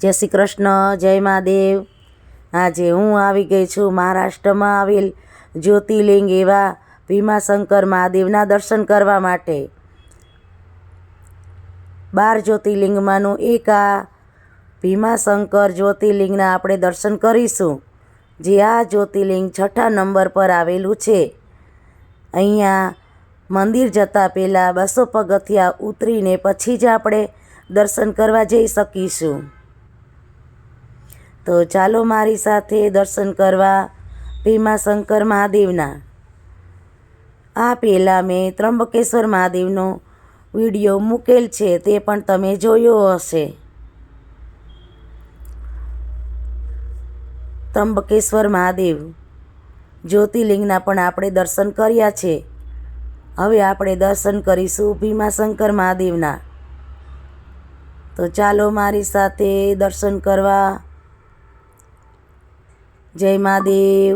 જય શ્રી કૃષ્ણ, જય મહાદેવ. આજે હું આવી ગઈ છું મહારાષ્ટ્રમાં આવેલ જ્યોતિર્લિંગ એવા ભીમાશંકર મહાદેવના દર્શન કરવા માટે. બાર જ્યોતિર્લિંગમાંનું એક આ ભીમાશંકર જ્યોતિર્લિંગના આપણે દર્શન કરીશું, જે આ જ્યોતિર્લિંગ છઠ્ઠા નંબર પર આવેલું છે. અહીંયા મંદિર જતાં પહેલાં બસો પગથિયા ઉતરીને પછી જ આપણે દર્શન કરવા જઈ શકીશું. તો ચાલો મારી સાથે દર્શન કરવા ભીમાશંકર મહાદેવના. આ પહેલાં મેં ત્રંબકેશ્વર મહાદેવનો વીડિયો મૂકેલ છે, તે પણ તમે જોયો હશે. ત્રંબકેશ્વર મહાદેવ જ્યોતિર્લિંગના પણ આપણે દર્શન કર્યા છે. હવે આપણે દર્શન કરીશું ભીમાશંકર મહાદેવના. તો ચાલો મારી સાથે દર્શન કરવા જય મહાદેવ.